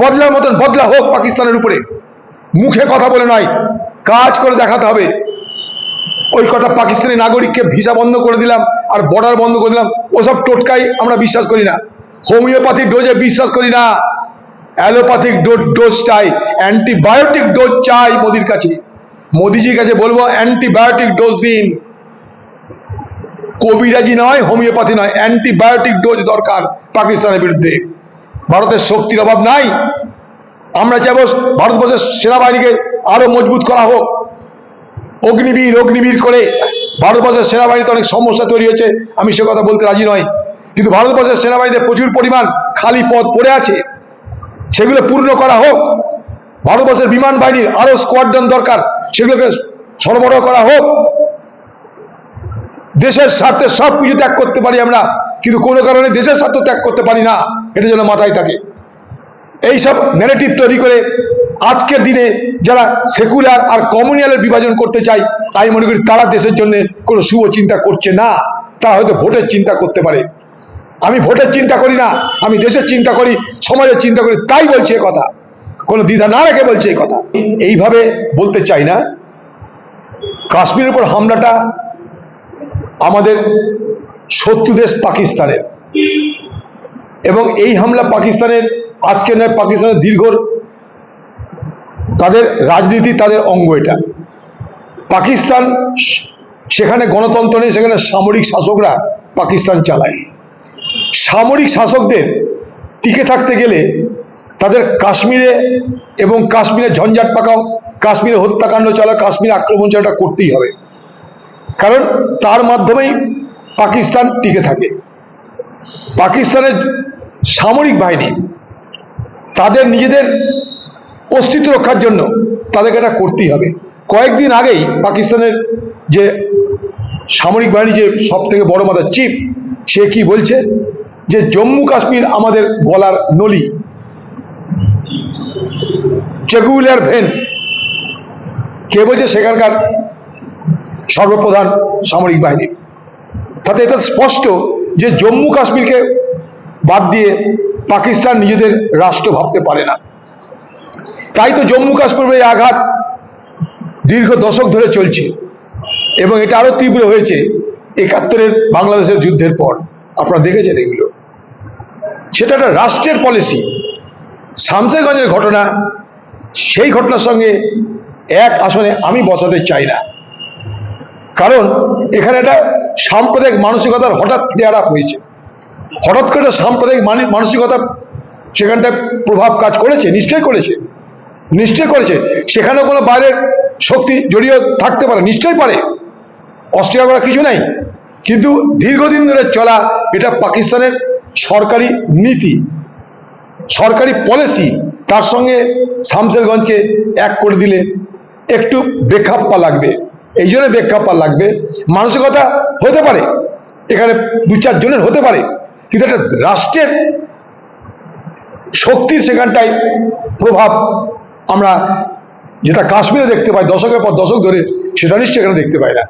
বদলার মতন বদলা হোক পাকিস্তানের উপরে। মুখে কথা বলে নয়, কাজ করে দেখাতে হবে। ওই কটা পাকিস্তানি নাগরিককে ভিসা বন্ধ করে দিলাম আর বর্ডার বন্ধ করে দিলাম, ওসব টোটকাই আমরা বিশ্বাস করি না। হোমিওপ্যাথিক ডোজে বিশ্বাস করি না। অ্যালোপ্যাথিক ডোজ চাই অ্যান্টিবায়োটিক ডোজ চাই মোদির কাছে। মোদিজির কাছে বলব অ্যান্টিবায়োটিক ডোজ দিন। কবিরাজি নয়, হোমিওপ্যাথি নয় অ্যান্টিবায়োটিক ডোজ দরকার পাকিস্তানের বিরুদ্ধে। ভারতের শক্তির অভাব নাই। আমরা চাইব ভারতবর্ষের সেনাবাহিনীকে আরও মজবুত করা হোক। অগ্নিবীর অগ্নিবীর করে ভারতবর্ষের সেনাবাহিনীতে অনেক সমস্যা তৈরি হয়েছে। আমি সে কথা বলতে রাজি নয় কিন্তু ভারতবর্ষের সেনাবাহিনীতে প্রচুর পরিমাণ খালি পদ পড়ে আছে। সেগুলো পূর্ণ করা হোক। ভারতবর্ষের বিমান বাহিনীর আরও স্কোয়াড্রন দরকার। সেগুলোকে সরবরাহ করা হোক। দেশের স্বার্থে সব কিছু ত্যাগ করতে পারি আমরা। কিন্তু কোনো কারণে দেশের স্বার্থ ত্যাগ করতে পারি না। এটা যেন মাথায় থাকে। এইসব ন্যারেটিভ তৈরি করে আজকের দিনে যারা সেকুলার আর কমিউনিয়ালের বিভাজন করতে চায় আমি মনে করি তারা দেশের জন্য কোনো শুভ চিন্তা করছে না। তারা হয়তো ভোটের চিন্তা করতে পারে। আমি ভোটের চিন্তা করি না, আমি দেশের চিন্তা করি, সমাজের চিন্তা করি, তাই বলছে এ কথা। কোনো দ্বিধা না রেখে বলছে এই কথা। এইভাবে বলতে চাই না। কাশ্মীরের উপর হামলাটা আমাদের শত্রু দেশ পাকিস্তানের। এবং এই হামলা পাকিস্তানের, আজকে নয়, পাকিস্তানের দীর্ঘ তাদের রাজনীতি তাদের অঙ্গ এটা। পাকিস্তান সেখানে গণতন্ত্র নেই, সেখানে সামরিক শাসকরা পাকিস্তান চালায়। সামরিক শাসকদের টিকে থাকতে গেলে তাদের কাশ্মীরে এবং কাশ্মীরে ঝঞ্ঝাট পাকাও, কাশ্মীরে হত্যাকাণ্ড চালাও, কাশ্মীরে আক্রমণ চালাটা করতেই হবে। কারণ তার মাধ্যমেই পাকিস্তান টিকে থাকে। পাকিস্তানের সামরিক বাহিনী, তাদের নিজেদের অস্তিত্ব রক্ষার জন্য তাদেরকে এটা করতেই হবে। কয়েকদিন আগেই পাকিস্তানের যে সামরিক বাহিনী যে সব থেকে বড় মাথার চিফ, সে কি বলছে? যে জম্মু কাশ্মীর আমাদের গলার নলি। চেগুলার ভেন। কে বলছে? সেখানকার সর্বপ্রধান সামরিক বাহিনী। তাতে এটা স্পষ্ট যে জম্মু কাশ্মীরকে বাদ দিয়ে পাকিস্তান নিজেদের রাষ্ট্র ভাবতে পারে না। তাই তো জম্মু কাশ্মীরের এই আঘাত দীর্ঘ দশক ধরে চলছে এবং এটা আরও তীব্র হয়েছে একাত্তরের বাংলাদেশের যুদ্ধের পর। আপনারা দেখেছেন এগুলো। সেটা একটা রাষ্ট্রের পলিসি শামসেরগঞ্জের ঘটনা, সেই ঘটনার সঙ্গে এক আসনে আমি বসাতে চাই না। কারণ এখানে একটা সাম্প্রদায়িক মানসিকতার হঠাৎ ক্লিয়ার আপ হয়েছে। হঠাৎ করে সাম্প্রদায়িক মানি- মানসিকতার সেখানটায় প্রভাব কাজ করেছে? নিশ্চয়ই করেছে। নিশ্চয়ই করেছে। সেখানে কোনো বাইরের শক্তি জড়িয়ে থাকতে পারে? নিশ্চয়ই পারে। অস্ট্রিয়া করা কিছু নাই। কিন্তু দীর্ঘদিন ধরে চলা এটা পাকিস্তানের সরকারি নীতি, সরকারি পলিসি, তার সঙ্গে শামসেরগঞ্জকে এক করে দিলে একটু বেখাপ্পা লাগবে। এই জন্য বেখাপ্পা লাগবে। মানসিকতা হতে পারে। এখানে দু চারজনের হতে পারে। কিন্তু একটা রাষ্ট্রের শক্তির সেখানটাই প্রভাব আমরা যেটা কাশ্মীরে দেখতে পাই, দশকের পর দশক ধরে, সেটা নিশ্চয়ই এখানে দেখতে পাই না।